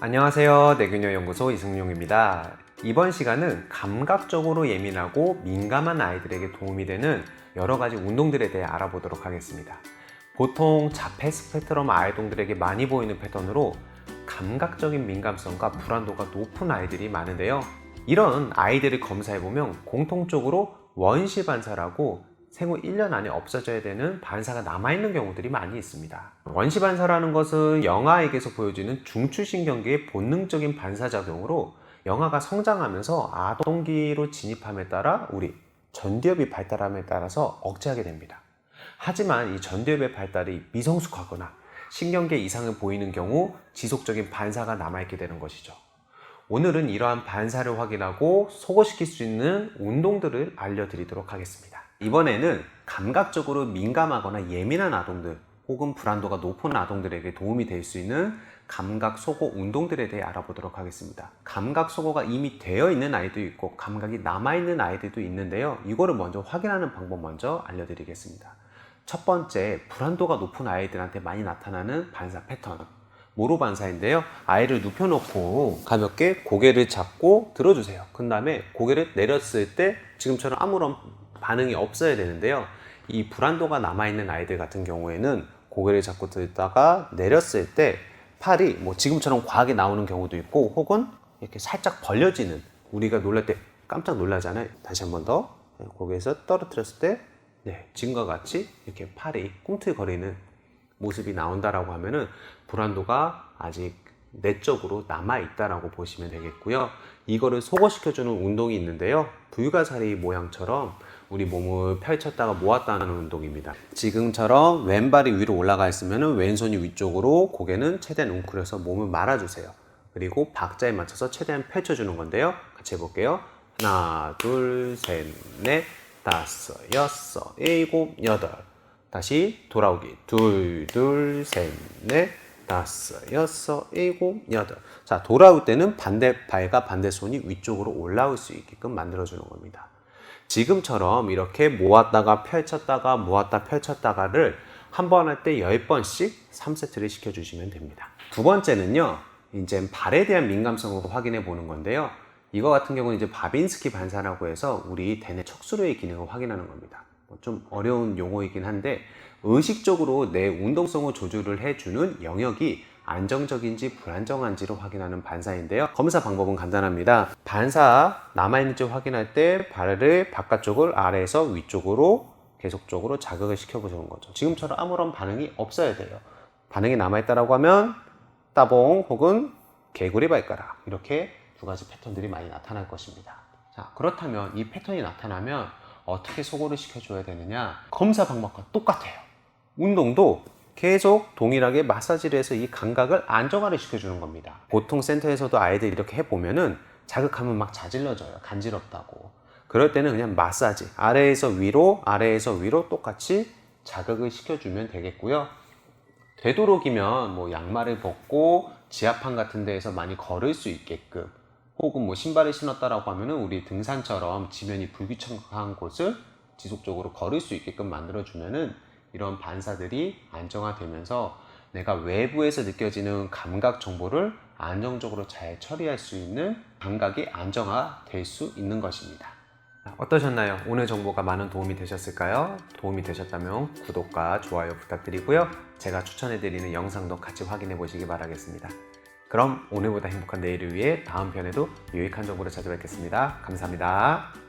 안녕하세요. 내균형 연구소 이승용입니다. 이번 시간은 감각적으로 예민하고 민감한 아이들에게 도움이 되는 여러 가지 운동들에 대해 알아보도록 하겠습니다. 보통 자폐 스펙트럼 아이동들에게 많이 보이는 패턴으로 감각적인 민감성과 불안도가 높은 아이들이 많은데요. 이런 아이들을 검사해보면 공통적으로 원시 반사라고 생후 1년 안에 없어져야 되는 반사가 남아있는 경우들이 많이 있습니다. 원시 반사라는 것은 영아에게서 보여지는 중추신경계의 본능적인 반사작용으로 영아가 성장하면서 아동기로 진입함에 따라 우리 전두엽이 발달함에 따라서 억제하게 됩니다. 하지만 이 전두엽의 발달이 미성숙하거나 신경계 이상을 보이는 경우 지속적인 반사가 남아있게 되는 것이죠. 오늘은 이러한 반사를 확인하고 소거시킬 수 있는 운동들을 알려드리도록 하겠습니다. 이번에는 감각적으로 민감하거나 예민한 아동들 혹은 불안도가 높은 아동들에게 도움이 될 수 있는 감각 소고 운동들에 대해 알아보도록 하겠습니다. 감각 소고가 이미 되어 있는 아이도 있고 감각이 남아 있는 아이들도 있는데요. 이거를 먼저 확인하는 방법 먼저 알려드리겠습니다. 첫 번째, 불안도가 높은 아이들한테 많이 나타나는 반사 패턴. 모로 반사인데요. 아이를 눕혀놓고 가볍게 고개를 잡고 들어주세요. 그 다음에 고개를 내렸을 때 지금처럼 아무런 반응이 없어야 되는데요. 이 불안도가 남아있는 아이들 같은 경우에는 고개를 잡고 들다가 내렸을 때 팔이 뭐 지금처럼 과하게 나오는 경우도 있고 혹은 이렇게 살짝 벌려지는 우리가 놀랄 때 깜짝 놀라잖아요. 다시 한 번 더 고개에서 떨어뜨렸을 때 네, 지금과 같이 이렇게 팔이 꿈틀거리는 모습이 나온다라고 하면은 불안도가 아직 내적으로 남아 있다라고 보시면 되겠고요. 이거를 소거시켜주는 운동이 있는데요. 불가사리 모양처럼 우리 몸을 펼쳤다가 모았다 하는 운동입니다. 지금처럼 왼발이 위로 올라가 있으면 왼손이 위쪽으로 고개는 최대한 웅크려서 몸을 말아주세요. 그리고 박자에 맞춰서 최대한 펼쳐주는 건데요. 같이 해볼게요. 하나, 둘, 셋, 넷, 다섯, 여섯, 일곱, 여덟. 다시 돌아오기. 둘, 둘, 셋, 넷, 다섯, 여섯, 일곱, 여덟. 자, 돌아올 때는 반대 발과 반대 손이 위쪽으로 올라올 수 있게끔 만들어주는 겁니다. 지금처럼 이렇게 모았다가 펼쳤다가 모았다 펼쳤다가를 한 번 할 때 10번씩 3세트를 시켜주시면 됩니다. 두 번째는요, 이제 발에 대한 민감성으로 확인해 보는 건데요. 이거 같은 경우는 이제 바빈스키 반사라고 해서 우리 대뇌 척수류의 기능을 확인하는 겁니다. 뭐좀 어려운 용어이긴 한데 의식적으로 내 운동성을 조절을 해주는 영역이 안정적인지 불안정한지를 확인하는 반사인데요. 검사 방법은 간단합니다. 반사 남아있는지 확인할 때 발을 바깥쪽을 아래에서 위쪽으로 계속적으로 자극을 시켜보시는 거죠. 지금처럼 아무런 반응이 없어야 돼요. 반응이 남아있다라고 하면 따봉 혹은 개구리 발가락 이렇게 두 가지 패턴들이 많이 나타날 것입니다. 자, 그렇다면 이 패턴이 나타나면 어떻게 소거를 시켜줘야 되느냐? 검사 방법과 똑같아요. 운동도 계속 동일하게 마사지를 해서 이 감각을 안정화를 시켜주는 겁니다. 보통 센터에서도 아이들 이렇게 해보면은 자극하면 막 자질러져요. 간지럽다고. 그럴 때는 그냥 마사지. 아래에서 위로, 아래에서 위로 똑같이 자극을 시켜주면 되겠고요. 되도록이면 뭐 양말을 벗고 지하판 같은 데에서 많이 걸을 수 있게끔 혹은 뭐 신발을 신었다라고 하면은 우리 등산처럼 지면이 불규칙한 곳을 지속적으로 걸을 수 있게끔 만들어주면은 이런 반사들이 안정화되면서 내가 외부에서 느껴지는 감각 정보를 안정적으로 잘 처리할 수 있는 감각이 안정화될 수 있는 것입니다. 어떠셨나요? 오늘 정보가 많은 도움이 되셨을까요? 도움이 되셨다면 구독과 좋아요 부탁드리고요. 제가 추천해드리는 영상도 같이 확인해 보시기 바라겠습니다. 그럼 오늘보다 행복한 내일을 위해 다음 편에도 유익한 정보를 찾아뵙겠습니다. 감사합니다.